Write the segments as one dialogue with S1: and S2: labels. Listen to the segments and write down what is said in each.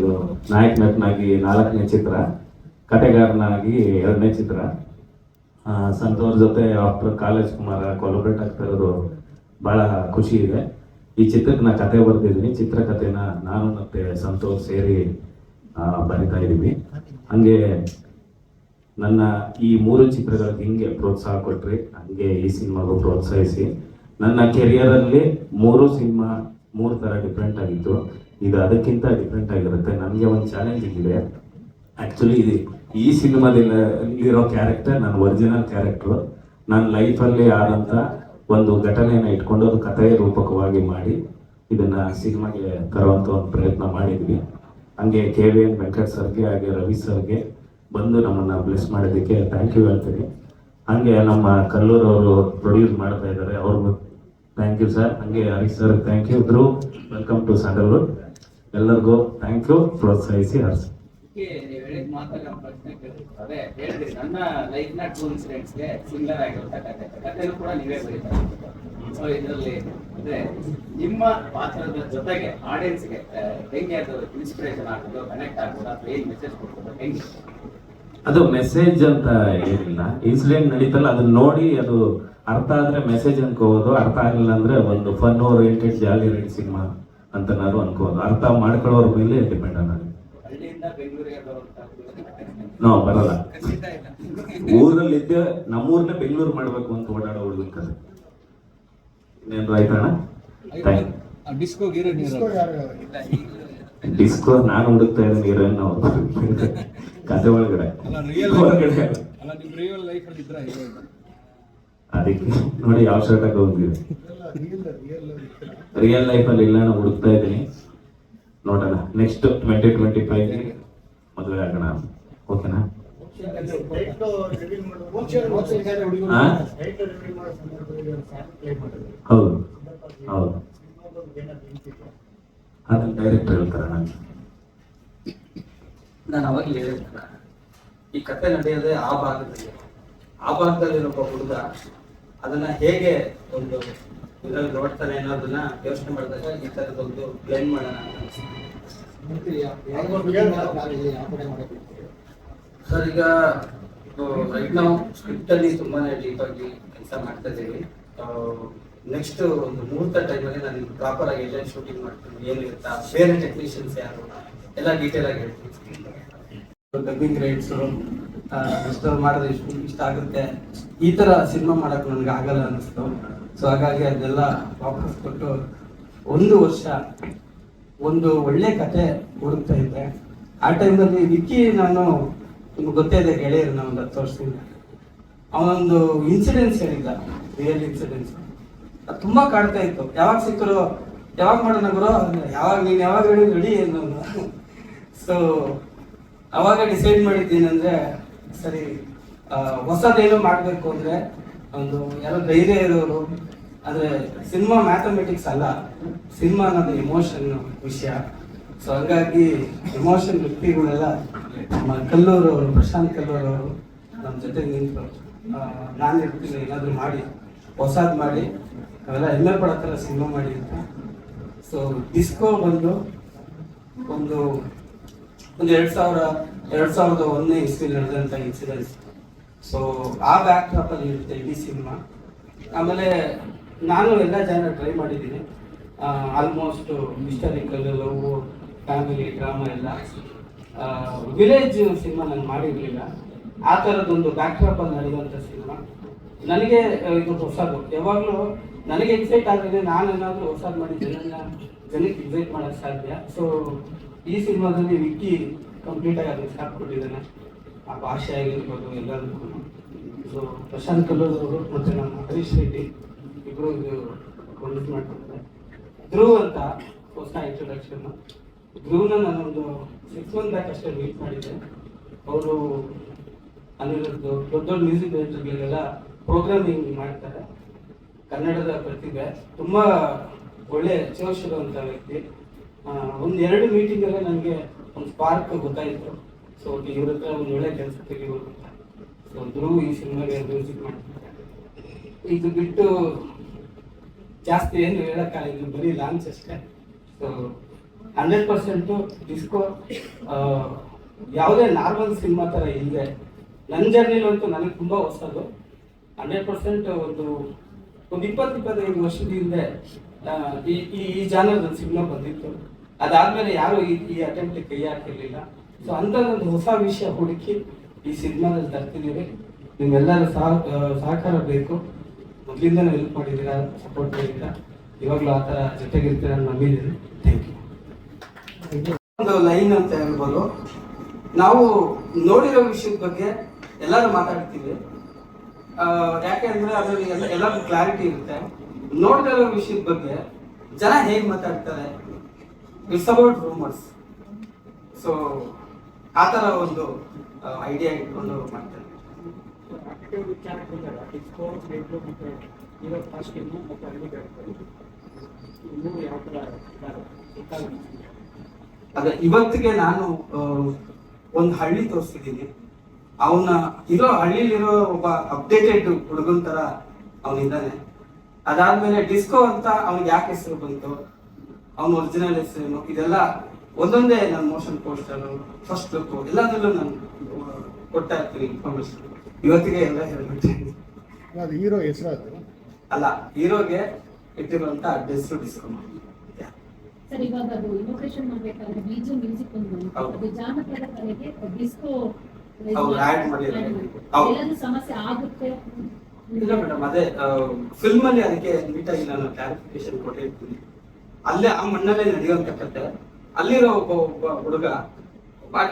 S1: ಇದು ನಾಯಕ ನಟನಾಗಿ ನಾಲ್ಕನೇ ಚಿತ್ರ ಕತೆಗಾರನಾಗಿ ಎರಡನೇ ಚಿತ್ರ. ಸಂತವ್ರ ಜೊತೆ ಡಾಕ್ಟರ್ ಕಾಲೇಜ್ ಕುಮಾರ ಕೊಲಬ್ರೇಟ್ ಆಗ್ತಾ ಇರೋದು ಬಹಳ ಖುಷಿ ಇದೆ. ಈ ಚಿತ್ರಕ್ಕೆ ನಾ ಕತೆ ಬರ್ತಿದ್ದೀನಿ. ಚಿತ್ರಕಥೆನ ನಾನು ಮತ್ತೆ ಸಂತೋಷ್ ಸೇರಿ ಬರಿತಾ ಇದ್ದೀವಿ. ಹಂಗೆ ನನ್ನ ಈ ಮೂರು ಚಿತ್ರಗಳಿಗೆ ಹಿಂಗೆ ಪ್ರೋತ್ಸಾಹ ಕೊಟ್ರಿ. ಹಂಗೆ ಈ ಸಿನಿಮಾಗೂ ಪ್ರೋತ್ಸಾಹಿಸಿ. ನನ್ನ ಕೆರಿಯರಲ್ಲಿ ಮೂರು ಸಿನಿಮಾ ಮೂರು ಥರ ಡಿಫ್ರೆಂಟ್ ಆಗಿತ್ತು. ಇದು ಅದಕ್ಕಿಂತ ಡಿಫ್ರೆಂಟ್ ಆಗಿರುತ್ತೆ. ನನಗೆ ಒಂದು ಚಾಲೆಂಜಿಂಗ್ ಇದೆ. ಆ್ಯಕ್ಚುಲಿ ಇದು ಈ ಸಿನಿಮಾದಲ್ಲಿ ಇರೋ ಕ್ಯಾರೆಕ್ಟರ್ ನನ್ನ ಒರಿಜಿನಲ್ ಕ್ಯಾರೆಕ್ಟ್ರು ನನ್ನ ಲೈಫಲ್ಲಿ ಆದಂಥ ಒಂದು ಘಟನೆಯನ್ನು ಇಟ್ಕೊಂಡು ಅದು ಕಥೆಯ ರೂಪಕವಾಗಿ ಮಾಡಿ ಇದನ್ನು ಸಿನಿಮಾಗೆ ತರುವಂಥ ಒಂದು ಪ್ರಯತ್ನ ಮಾಡಿದ್ವಿ. ಹಂಗೆ ಕೆ ವಿ ಎನ್ ವೆಂಕಟ್ ಸರ್ಗೆ ಹಾಗೆ ರವಿ ಸರ್ಗೆ ಬಂದು ನಮ್ಮನ್ನು ಬ್ಲೆಸ್ ಮಾಡಿದ್ದಕ್ಕೆ ಥ್ಯಾಂಕ್ ಯು ಹೇಳ್ತೀನಿ. ಹಾಗೆ ನಮ್ಮ ಕಲ್ಲೂರು ಅವರು ಪ್ರೊಡ್ಯೂಸ್ ಮಾಡ್ತಾ ಇದ್ದಾರೆ. ಅವ್ರಿಗೂ ಥ್ಯಾಂಕ್ ಯು ಸರ್ ಹಂಗೆ Harish sir thank you Dhruv welcome to Sandalwood ಎಲ್ಲರಿಗೂ ಥ್ಯಾಂಕ್ ಯು ಪ್ರೋತ್ಸಾಹಿಸಿ ಹರ್ಸ್
S2: ಸೊ ಇದರಲ್ಲಿ ಅಂದ್ರೆ ನಿಮ್ಮ ಪಾತ್ರದ ಜೊತೆಗೆ ಆಡಿಯನ್ಸ್ಗೆ ಹೆಂಗೆ ಅದು ಇನ್ಸ್ಪಿರೇಷನ್ ಆಗೋದು ಕನೆಕ್ಟ್ ಆಗೋದು ಅಥವಾ ಏನ್ ಮೆಸೇಜ್ ಕೊಡ್ಬೋದು ಹೆಂಗೆ?
S1: ಅದು ಮೆಸೇಜ್ ಅಂತ ಏನಿಲ್ಲ. ಇನ್ಸಿಡೆಂಟ್ ನಡೀತಲ್ಲ ಅದನ್ನ ನೋಡಿ ಅದು ಅರ್ಥ ಆದ್ರೆ ಮೆಸೇಜ್ ಅನ್ಕೋಬಹುದು ಅರ್ಥ ಆಗಲಿಲ್ಲ ಅಂದ್ರೆ ಒಂದು fun oriented jolly rate cinema ಅಂತನಾದ್ರು ಅನ್ಕೋಬಹುದು ಅರ್ಥ ಮಾಡ್ಕೊಳ್ಳೋರ ಮೇಲೆ ಡಿಪೆಂಡ್ ಅನ್ನೋದು
S2: ನೋ
S1: ನಾವು ಬರಲ್ಲ ಊರಲ್ಲಿ ಇದ್ದೆ ನಮ್ಮೂರ್ನ ಬೆಂಗಳೂರು ಮಾಡ್ಬೇಕು ಅಂತ ಓಡಾಡೋ ಹುಡುಗ ಕತೆ ಇನ್ನೇನು ಆಯ್ತಣ್ಣ
S3: ಡಿಸ್ಕೋ
S1: ನಾನು ಹುಡುಕ್ತಾ ಇದ್ದೀನಿ ಹೀರೋಯಿನ್ ಅವ್ರು. ಕತೆ ಒಳಗಡೆ. ಹೊರಗಡೆ ಅದಕ್ಕೆ ನೋಡಿ ಯಾವ ಶರ್ಟ್ ಹಾಕೋ ರಿಯಲ್ ಲೈಫ್ ಅಲ್ಲಿ ಇಲ್ಲ ನಾನು ಹುಡುಕ್ತಾ ಇದ್ದೀನಿ. ನೋಡೋಣ. ನೆಕ್ಸ್ಟ್ ಟ್ವೆಂಟಿ ಟ್ವೆಂಟಿ ಫೈವ್ ಮದುವೆ ಆಗೋಣ. ಓಕೆನಾ? ಹೌದು. ಹೌದು. ಅದನ್ನ ಡೈರೆಕ್ಟ್ ಹೇಳ್ತಾರೆ ನಾನು
S4: ನಾನು ಅವಾಗಲೇ ಹೇಳಿದ್ನಲ್ಲ, ಈ ಕತೆ ನಡೆಯೋದೇ ಆ ಭಾಗದಲ್ಲಿ. ಆ ಭಾಗದಲ್ಲಿರೋ ಒಬ್ಬ ಹುಡುಗ ಅದನ್ನ ಹೇಗೆ ಒಂದು ಇದ್ರಲ್ಲಿ ನೋಡ್ತಾನೆ ಅನ್ನೋದನ್ನ ಯೋಚನೆ ಮಾಡಿದಾಗ ಈ ತರದೊಂದು ಬ್ಲೆಂಡ್ ಮಾಡೋಣ. ಸರ್, ಈಗ ರೈಟ್ ನಾವು ಸ್ಕ್ರಿಪ್ಟ್ ಅಲ್ಲಿ ತುಂಬಾನೇ ಡೀಪ್ ಆಗಿ ಕೆಲಸ ಮಾಡ್ತಾ ಇದ್ದೀವಿ. ನೆಕ್ಸ್ಟ್ ಒಂದು ಮುಹೂರ್ತ ಟೈಮಲ್ಲಿ ನಾನು ಪ್ರಾಪರ್ ಆಗಿ ಎಲ್ಲ ಶೂಟಿಂಗ್ ಮಾಡ್ತೀನಿ. ಏನಿರುತ್ತಾ? ಬೇರೆ ಟೆಕ್ನಿಷಿಯನ್ಸ್ ಯಾರು? ಎಲ್ಲ ಡೀಟೇಲ್ ಆಗಿ ಹೇಳ್ತೀನಿ. ಡಬ್ಬಿಂಗ್ ರೈಟ್ಸ್ ರಿಸ್ಟೋರ್ ಮಾಡಿದ್ರೆ ಇಷ್ಟು ಇಷ್ಟ ಆಗುತ್ತೆ. ಈ ತರ ಸಿನಿಮಾ ಮಾಡಕ್ ನನ್ಗೆ ಆಗಲ್ಲ ಅನಿಸ್ತು ಸೊ ಹಾಗಾಗಿ ಅದೆಲ್ಲ ವಾಪಸ್ ಕೊಟ್ಟು ಒಂದು ವರ್ಷ ಒಂದು ಒಳ್ಳೆ ಕತೆ ಹುಡುಕ್ತಾ ಇದ್ದೆ. ಆ ಟೈಮಲ್ಲಿ ವಿಕ್ಕಿ ನಾನು ನಿಮ್ಗೆ ಗೊತ್ತೇ ಇದೆ, ಗೆಳೆಯರು ಒಂದು ಹತ್ತು ವರ್ಷದಿಂದ. ಅವನೊಂದು ಇನ್ಸಿಡೆನ್ಸ್ ಹೇಳಿದ್ದ ರಿಯಲ್ ಇನ್ಸಿಡೆನ್ಸ್ ಅದು ತುಂಬ ಕಾಡ್ತಾ ಇತ್ತು. ಯಾವಾಗ ಸಿಕ್ಕರು, ಯಾವಾಗ ಮಾಡೋಣ ಗುರು? ಯಾವಾಗ ನೀನು ಯಾವಾಗ ಹೇಳಿ ರೆಡಿ ಅನ್ನೋದು ಸೊ ಅವಾಗ ಡಿಸೈಡ್ ಮಾಡಿದ್ದೀನಂದ್ರೆ, ಸರಿ ಹೊಸದೇನು ಮಾಡಬೇಕು ಅಂದ್ರೆ ಒಂದು ಯಾರೋ ಧೈರ್ಯ ಇರೋರು ಅಂದ್ರೆ ಸಿನಿಮಾ ಮ್ಯಾಥಮೆಟಿಕ್ಸ್ ಅಲ್ಲ, ಸಿನಿಮಾ ಅನ್ನೋದು ಎಮೋಷನ್ ವಿಷಯ. ಸೊ ಹಂಗಾಗಿ ಎಮೋಷನ್ ವ್ಯಕ್ತಿಗಳೆಲ್ಲ ನಮ್ಮ ಕಲ್ಲೂರು ಅವರು, ಪ್ರಶಾಂತ್ ಕಲ್ಲೂರು ಅವರು ನಮ್ಮ ಜೊತೆ ನಿಂತು ನಾನು ಇರ್ತೀನಿ ಏನಾದರೂ ಮಾಡಿ, ಹೊಸದು ಮಾಡಿ ಅವೆಲ್ಲ ಹೆಮ್ಮೆ ಪಡೋ ಥರ ಸಿನಿಮಾ ಮಾಡಿ ಅಂತ. ಸೊ ಡಿಸ್ಕೋ ಬಂದು ಒಂದು ಒಂದು ಎರಡ್ ಸಾವಿರ, ಎರಡ್ ಸಾವಿರದ ಒಂದನೇ ಇಸ್ವಿಲಿ ನಡೆದಂತ ಇನ್ಸಿಡೆಂಟ್ ಸೊ ಆ ಬ್ಯಾಕ್ ಡ್ರಾಪ್ ಅಲ್ಲಿ ಇರುತ್ತೆ ಇಡೀ ಸಿನಿಮಾ ಆಮೇಲೆ ನಾನು ಎಲ್ಲ ಜನ ಟ್ರೈ ಮಾಡಿದ್ದೀನಿ. Almost historical love family drama ಎಲ್ಲ. ವಿಲೇಜ್ ಸಿನಿಮಾ ನಾನು ಮಾಡಿರಲಿಲ್ಲ. ಆ ಥರದೊಂದು ಬ್ಯಾಕ್ ಡ್ರಾಪ್ ಅಲ್ಲಿ ನಡೆಯುವಂಥ ಸಿನಿಮಾ ನನಗೆ ಇದು ಇದು ಹೊಸದು. ಯಾವಾಗಲೂ ನನಗೆ ಎಕ್ಸೈಟ್ ಆದರೆ ನಾನು ಏನಾದರೂ ಹೊಸದು ಮಾಡಿ ಜನನ್ನ ಜನಕ್ಕೆ ಎಕ್ಸೈಟ್ ಮಾಡೋಕ್ಕೆ ಸಾಧ್ಯ. ಸೊ ಈ ಸಿನಿಮಾದಲ್ಲಿ ವಿಕ್ಕಿ ಕಂಪ್ಲೀಟ್ ಆಗಿ ಅದಕ್ಕೆ ಸಾಥ್ ಕೊಟ್ಟಿದ್ದಾನೆ ಆ ಭಾಷೆ ಆಗಿರ್ಬೋದು, ಎಲ್ಲದಕ್ಕೂ. ಸೊ ಪ್ರಶಾಂತ್ ಕಲ್ಲೂರ್ ಅವರು ಮತ್ತು ನಮ್ಮ ಹರೀಶ್ ರೆಡ್ಡಿ ಇಬ್ಬರು ಕಂಪ್ಲೀಟ್ ಮಾಡ್ತಾರೆ ಧ್ರುವ್ ಅಂತ ಹೊಸ ಇಂಟ್ರೊಡಕ್ಷನ್ ಧ್ರುವ್ನ ನಾನೊಂದು ಸಿಕ್ಸ್ ಮಂತ್ ಬ್ಯಾಕ್ ಅಷ್ಟೇ ಮೀಟ್ ಮಾಡಿದ್ದೆ. ಅವರು ಅಲ್ಲಿರೋದು ದೊಡ್ಡ ದೊಡ್ಡ ಮ್ಯೂಸಿಕ್ ಡೈರೆಕ್ಟರ್ಗಳಿಗೆಲ್ಲ ಪ್ರೋಗ್ರಾಮಿಂಗ್ ಮಾಡ್ತಾರೆ. ಕನ್ನಡದ ಪ್ರತಿಭೆ. ತುಂಬಾ ಒಳ್ಳೆ ಜೋಶಿರುವಂಥ ವ್ಯಕ್ತಿ. ಒಂದ್ ಎರಡು ಮೀಟಿಂಗ್ ಅಲ್ಲೇ ನನಗೆ ಒಂದು ಸ್ಪಾರ್ಕ್ ಗೊತ್ತಾಯಿತು. ಸೊ ಇವ್ರ ಹತ್ರ ಒಂದು ಒಳ್ಳೆ ಕೆಲಸ ತೆಗಿಬೋದು ಅಂತ. ಸೊ ಧ್ರುವ ಈ ಸಿನಿಮಾಗೆ ಮ್ಯೂಸಿಕ್ ಮಾಡ್ತಾರೆ. ಇದು ಬಿಟ್ಟು ಜಾಸ್ತಿ ಏನು ಹೇಳೋಕ್ಕಾಗಿಲ್ಲ ಬರೀ ಲಾಂಚ್ ಅಷ್ಟೇ. ಸೊ ಹಂಡ್ರೆಡ್ ಪರ್ಸೆಂಟು ಡಿಸ್ಕೋ ಯಾವುದೇ ನಾರ್ಮಲ್ ಸಿನಿಮಾ ಥರ ಇಲ್ಲದೆ ನನ್ನ ಜರ್ನಿಲಂತೂ ನನಗೆ ತುಂಬ ಹೊಸದು. ಹಂಡ್ರೆಡ್ ಪರ್ಸೆಂಟ್ ಒಂದು ಒಂದು ಇಪ್ಪತ್ತು ಇಪ್ಪತ್ತೈದು ವರ್ಷದ ಹಿಂದೆ ಈ ಈ ಜಾನರ್ ಸಿನಿಮಾ ಬಂದಿತ್ತು. ಅದಾದ್ಮೇಲೆ ಯಾರು ಈ ಈ ಅಟೆಂಪ್ಟ್ ಕೈ ಹಾಕಿರ್ಲಿಲ್ಲ. ಸೊ ಅಂಥದ್ದೊಂದು ಹೊಸ ವಿಷಯ ಹುಡುಕಿ ಈ ಸಿನಿಮಾದಲ್ಲಿ ತರ್ತಿದ್ದೀವಿ. ನಿಮ್ಮೆಲ್ಲರ ಸಹ ಸಹಕಾರ ಬೇಕು. ಮೊದಲಿಂದನೂ ಹೆಲ್ಪ್ ಮಾಡಿದ್ದೀರಾ ಸಪೋರ್ಟ್ ಮಾಡಿದ್ದೀರಾ? ಇವಾಗಲೂ ಆ ಥರ ಜೊತೆಗಿರ್ತೀರ ಅಂತ ನಂಬಿದ್ದೀನಿ. ಥ್ಯಾಂಕ್ ಯು ಒಂದು ಲೈನ್ ಅಂತ ಹೇಳ್ಬೋದು. ನಾವು ನೋಡಿರೋ ವಿಷಯದ ಬಗ್ಗೆ ಎಲ್ಲರೂ ಮಾತಾಡ್ತೀವಿ. ಯಾಕೆ ಯಾಕೆಂದ್ರೆ ಅದರಲ್ಲಿ ಎಲ್ಲ ಎಲ್ಲರಿಗೂ ಕ್ಲಾರಿಟಿ ಇರುತ್ತೆ. ಇರೋ ವಿಷಯದ ಬಗ್ಗೆ ಜನ ಹೇಗೆ ಮಾತಾಡ್ತಾರೆ ಇಟ್ಸ್ ಅಬೌಟ್ ರೂಮರ್ಸ್ ಸೊ ಆ ಥರ ಒಂದು ಐಡಿಯಾ ಇಟ್ಕೊಂಡು ಮಾಡ್ತಾರೆ. ಅದೇ, ಇವತ್ತಿಗೆ ನಾನು ಒಂದು ಹಳ್ಳಿ ತೋರಿಸಿದ್ದೀನಿ. ಅವನ ಇರೋ ಹಳ್ಳಿಲಿರೋ ಒಬ್ಬ ಅಪ್ಡೇಟೆಡ್ ಹುಡುಗನ್ ತರ ಅವನಿದ್ದಾನೆ. ಅದಾದ್ಮೇಲೆ ಡಿಸ್ಕೋ ಅಂತ ಅವ್ನಿಗೆ ಯಾಕೆ ಹೆಸರು ಬಂತು? ಅವನ ಒರಿಜಿನಲ್ ಹೆಸರೇನು? ಇದೆಲ್ಲ ಒಂದೊಂದೇ ನನ್ನ ಮೋಷನ್ ಪೋಸ್ಟರ್ ಫಸ್ಟ್ ಲುಕ್ ಎಲ್ಲದರಲ್ಲೂ ನಾನು ಕೊಟ್ಟಾ ಕೊಡ್ತಾ ಇರ್ತೀನಿ ಇನ್ಫಾರ್ಮೇಶನ್ ಇವತ್ತಿಗೆ ಎಲ್ಲ ಹೇಳ್ಬಿಟ್ಟಿದ್ದೀನಿ
S5: ಅದು ಹೀರೋ ಹೆಸರು
S4: ಅಲ್ಲ ಹೀರೋಗೆ ಇಟ್ಟಿರುವಂತ ಅಡ್ರೆಸ್ ಡಿಸ್ಕೋ
S6: ಸರ್ ಇವಾಗ ಅದು ಇನೋಗ್ರೇಷನ್ ಮಾಡ್ಬೇಕಾದ್ರೆ ಬೀಜು ಮ್ಯೂಸಿಕ್ ಒಂದು. ಅದು ಜಾನಪದ ಕಲೆಗೆ ಡಿಸ್ಕೋ. ಎಲ್ಲಾದ್ರೂ ಸಮಸ್ಯೆ ಆಗುತ್ತೆ.
S4: ಇಲ್ಲ ಮೇಡಮ್ ಅದೇ ಫಿಲ್ಮ್ ಅಲ್ಲಿ ಅದಕ್ಕೆ ನೀಟಾಗಿ ನಾನು ಕ್ಲಾರಿಫಿಕೇಶನ್ ಕೊಟ್ಟಿರ್ತೀನಿ ಅಲ್ಲೇ ಆ ಮಣ್ಣಲ್ಲೇ ನಡೆಯುವಂತ ಕತೆ ಅಲ್ಲಿರೋ ಒಬ್ಬ ಒಬ್ಬ ಹುಡುಗ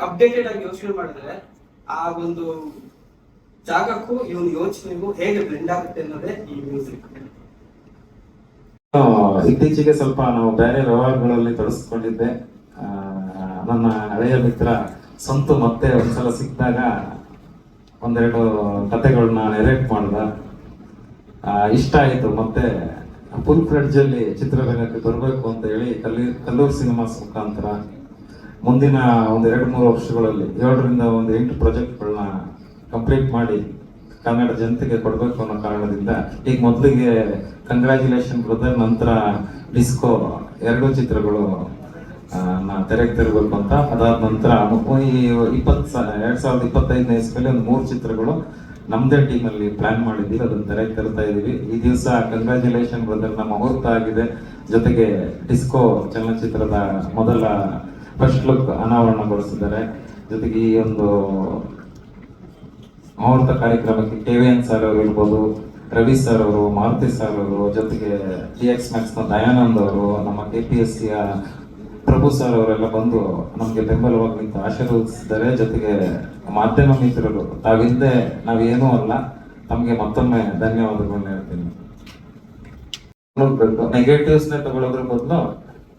S4: ಅಪ್ಡೇಟೆಡ್ ಆಗಿ ಯೋಚನೆ ಮಾಡಿದ್ರೆ ಆ ಒಂದು ಜಾಗಕ್ಕೂ, ಇವನ್ ಯೋಚನೆಗೂ ಹೇಗೆ ಬ್ಲೆಂಡ್ ಆಗುತ್ತೆ ಅನ್ನೋದೇ ಈ ಮ್ಯೂಸಿಕ್
S7: ಇತ್ತೀಚೆಗೆ ಸ್ವಲ್ಪ ನಾವು ಬೇರೆ ವ್ಯವಹಾರಗಳಲ್ಲಿ ತೊಡಗಿಸ್ಕೊಂಡಿದ್ದೆ. ನನ್ನ ಹಳೆಯ ಮಿತ್ರ ಸಂತು ಮತ್ತೆ ಒಂದ್ಸಲ ಸಿಕ್ಕಿದಾಗ ಒಂದೆರಡು ಕತೆಗಳನ್ನ ನೆರೇಟ್ ಮಾಡಿದ. ಇಷ್ಟ ಆಯಿತು. ಮತ್ತೆ ಫುಲ್ ಫ್ರೆಡ್ಜಲ್ಲಿ ಚಿತ್ರರಂಗಕ್ಕೆ ಬರಬೇಕು ಅಂತ ಹೇಳಿ ಕಲ್ಲಿ, ಕಲ್ಲೂರು ಸಿನಿಮಾಸ್ ಮುಖಾಂತರ ಮುಂದಿನ ಒಂದು ಎರಡು ಮೂರು ವರ್ಷಗಳಲ್ಲಿ ಏಳರಿಂದ ಒಂದು ಎಂಟು ಪ್ರಾಜೆಕ್ಟ್ಗಳನ್ನ ಕಂಪ್ಲೀಟ್ ಮಾಡಿ ಕನ್ನಡ ಜನತೆಗೆ ಕೊಡಬೇಕು ಅನ್ನೋ ಕಾರಣದಿಂದ ಈಗ ಮೊದಲಿಗೆ ಕಂಗ್ರ್ಯಾಚುಲೇಷನ್ ಬ್ರದರ್ ನಂತರ ಡಿಸ್ಕೋ ಎರಡು ಚಿತ್ರಗಳು ತೆರೆಗೆ ತರಬೇಕು ಅಂತ. ಅದಾದ ನಂತರ ಈ ಇಪ್ಪತ್ತು ಇಪ್ಪತ್ ಎರಡ್ ಸಾವಿರದ ಇಪ್ಪತ್ತೈದನೇ ಇಸ್ಕಲ್ಲಿ ಒಂದು ಮೂರು ಚಿತ್ರಗಳು ನಮ್ದೇ ಟೀಮ್ ಅಲ್ಲಿ ಪ್ಲಾನ್ ಮಾಡಿದ್ದೀವಿ. ಅದನ್ನ ತೆರೆಗೆ ತರ್ತಾ ಇದೀವಿ. ಈ ದಿವಸ ಕಂಗ್ರ್ಯಾಚುಲೇಷನ್ ನಮ್ಮ ಮುಹೂರ್ತ ಆಗಿದೆ. ಜೊತೆಗೆ ಡಿಸ್ಕೋ ಚಲನಚಿತ್ರದ ಮೊದಲ ಫಸ್ಟ್ ಲುಕ್ ಅನಾವರಣಗೊಳಿಸಿದ್ದಾರೆ. ಜೊತೆಗೆ ಈ ಒಂದು ಮುಹೂರ್ತ ಕಾರ್ಯಕ್ರಮಕ್ಕೆ ಕೆ ವಿ ಎನ್ ಸರ್ ಅವರು ಇರ್ಬೋದು, ರವಿ ಸರ್ ಅವರು, ಮಾರುತಿ ಸರ್ ಅವರು, ಜೊತೆಗೆ ಟಿ ಎಕ್ಸ್ ಮ್ಯಾಕ್ಸ್ನ ದಯಾನಂದ್ ಅವರು, ನಮ್ಮ ಕೆ ಪಿ ಎಸ್ ಸಿಯ ಪ್ರಭು ಸರ್ ಅವರೆಲ್ಲ ಬಂದು ನಮಗೆ ಬೆಂಬಲವಾಗಿ ನಿಂತು ಆಶೀರ್ವದಿಸಿದ್ದಾರೆ ಜೊತೆಗೆ ಮಾಧ್ಯಮ ಮಿತ್ರರು, ತಾವಿಂದೆ ನಾವೇನೂ ಅಲ್ಲ, ತಮಗೆ ಮತ್ತೊಮ್ಮೆ ಧನ್ಯವಾದಗಳನ್ನ ಹೇಳ್ತೀನಿ. ನೆಗೆಟಿವ್ಸ್ ನೇ ತಗೊಳ್ಳೋದ್ರ ಬದಲು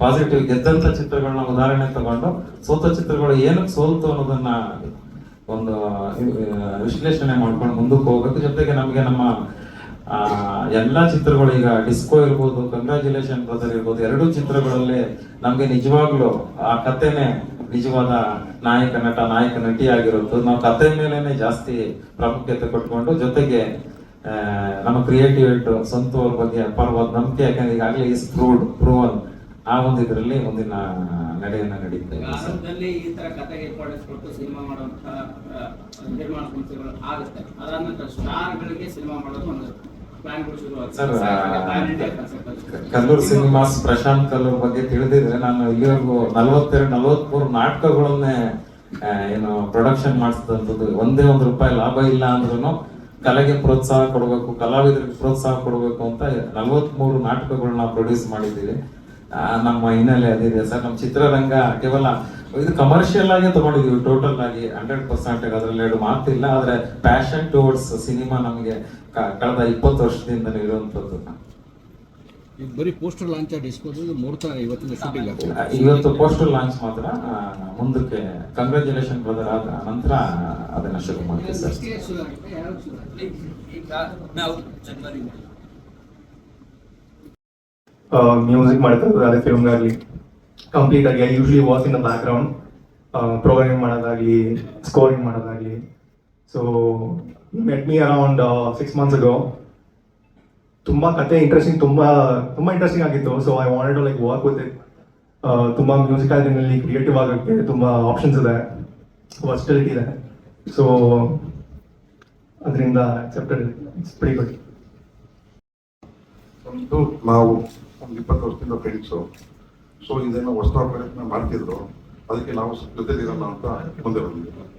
S7: ಪಾಸಿಟಿವ್ ಗೆದ್ದಂತ ಚಿತ್ರಗಳನ್ನ ಉದಾಹರಣೆ ತಗೊಂಡು ಸೋತ ಚಿತ್ರಗಳು ಏನಕ್ಕೆ ಸೋಲ್ತು ಅನ್ನೋದನ್ನ ಒಂದು ವಿಶ್ಲೇಷಣೆ ಮಾಡ್ಕೊಂಡು ಮುಂದಕ್ಕೆ ಹೋಗ್ಬೇಕು. ಜೊತೆಗೆ ನಮಗೆ ನಮ್ಮ ಎಲ್ಲಾ ಚಿತ್ರಗಳು ಈಗ ಡಿಸ್ಕೋ ಇರ್ಬೋದು ಕಂಗ್ರ್ಯಾಚುಲೇಷನ್ ಬ್ರದರ್ ಇರ್ಬೋದು, ಎರಡೂ ಚಿತ್ರಗಳಲ್ಲಿ ನಮ್ಗೆ ನಿಜವಾಗ್ಲೂ ಆ ಕಥೆನೆ ನಿಜವಾದ ನಾಯಕ, ನಟ, ನಾಯಕ, ನಟಿ ಆಗಿರೋದು. ನಾವು ಕತೆ ಮೇಲೆನೆ ಜಾಸ್ತಿ ಪ್ರಾಮುಖ್ಯತೆ ಕೊಟ್ಕೊಂಡು ಜೊತೆಗೆ ನಮ್ಮ ಕ್ರಿಯೇಟಿವ್ ಸಂತು ಅವ್ರ ಬಗ್ಗೆ ಅಪಾರವಾದ ನಂಬಿಕೆ, ಯಾಕಂದ್ರೆ ಈಗಾಗಲೇ ಇಸ್ ಪ್ರೂವ್ಡ್ ಪ್ರೂವನ್ ಆ ಒಂದು ಇದರಲ್ಲಿ ಮುಂದಿನ ನಡೆಯನ್ನ ನಡೀತಾ ಇದೆ. ಸರ್ ಕಲ್ಲೂರ್ ಸಿನಿಮಾಸ್ ಪ್ರಶಾಂತ್ ಕಲ್ಲೂರ್ ಬಗ್ಗೆ ತಿಳಿದಿದ್ರೆ ನಾನು ಇಲ್ಲಿವರೆಗೂ ನಲವತ್ತೆರಡು, ನಲವತ್ಮೂರು ನಾಟಕಗಳನ್ನೇ ಏನು ಪ್ರೊಡಕ್ಷನ್ ಮಾಡಿಸಿದಂಥದ್ದು. ಒಂದೇ ಒಂದು ರೂಪಾಯಿ ಲಾಭ ಇಲ್ಲ ಅಂದ್ರೂ ಕಲೆಗೆ ಪ್ರೋತ್ಸಾಹ ಕೊಡಬೇಕು, ಕಲಾವಿದರಿಗೆ ಪ್ರೋತ್ಸಾಹ ಕೊಡಬೇಕು ಅಂತ ನಲವತ್ಮೂರು ನಾಟಕಗಳನ್ನ ಪ್ರೊಡ್ಯೂಸ್ ಮಾಡಿದ್ದೀವಿ. ನಮ್ಮ ಹಿನ್ನೆಲೆ ಅದಿದೆ. ಸರ್, ನಮ್ಮ ಚಿತ್ರರಂಗ ಕೇವಲ ಇದು ಕಮರ್ಷಿಯಲ್ ಆಗಿ ತಗೊಂಡಿದ್ವಿ ಟೋಟಲ್ ಆಗಿ ಹಂಡ್ರೆಡ್ ಪರ್ಸೆಂಟ್ ಅದರಲ್ಲಿ ಎರಡು ಮಾತಿಲ್ಲ ಆದ್ರೆ ಪ್ಯಾಷನ್ ಟುವರ್ಡ್ಸ್ ಸಿನಿಮಾ ನಮಗೆ ಕಳೆದ ಇಪ್ಪತ್ತು ವರ್ಷದಿಂದ ಇರುವಂತದ್ದು
S3: ಈಗ ಬರೀ ಪೋಸ್ಟರ್ ಲಾಂಚ್ ಇವತ್ತಿನ ಶೂಟಿಂಗ್
S7: ಇವತ್ತು ಪೋಸ್ಟರ್ ಲಾಂಚ್ ಮಾತ್ರ ಮುಂದಕ್ಕೆ ಕಂಗ್ರ್ಯಾಚುಲೇಷನ್ ಬ್ರದರ್ ಆದ ನಂತರ ಅದನ್ನ ಶುರು ಮಾಡ್ತೀವಿ ಸರ್.
S8: ಮ್ಯೂಸಿಕ್ ಮಾಡ್ತಾ ಇದ್ದಾರೆ ಅದೇ ಫಿಲ್ಮ್ಗಾಗಲಿ ಕಂಪ್ಲೀಟ್ ಆಗಿ I usually was in the background programming ಮಾಡೋದಾಗಲಿ ಸ್ಕೋರಿಂಗ್ ಮಾಡೋದಾಗಲಿ. So met me around six months ago ತುಂಬ ಕತೆ ಇಂಟ್ರೆಸ್ಟಿಂಗ್ ತುಂಬ ತುಂಬ ಇಂಟ್ರೆಸ್ಟಿಂಗ್ ಆಗಿತ್ತು. So I wanted to like work with it ತುಂಬ ಮ್ಯೂಸಿಕ್ ಆದ್ರಲ್ಲಿ ಕ್ರಿಯೇಟಿವ್ ಆಗೋಕ್ಕೆ ತುಂಬ ಆಪ್ಷನ್ಸ್ ಇದೆ ವರ್ಸ್ಟಿಲಿಟಿ ಇದೆ. ಸೊ ಅದರಿಂದ ಅಕ್ಸೆಪ್ಟೆಡ್ ಇಟ್ಸ್ ವೆರಿ ಗುಡ್
S9: ಒಂದು, ನಾವು ಇಪ್ಪತ್ತು ವರ್ಷದಿಂದ ಫ್ರೆಂಡ್ಸು ಸೊ ಇದನ್ನು ಹೊಸ ಪ್ರಯತ್ನ ಮಾಡ್ತಿದ್ರು. ಅದಕ್ಕೆ ನಾವು ಜೊತೆಲಿರೋಣ ಅಂತ ಮುಂದೆ ಬಂದಿದ್ದೀವಿ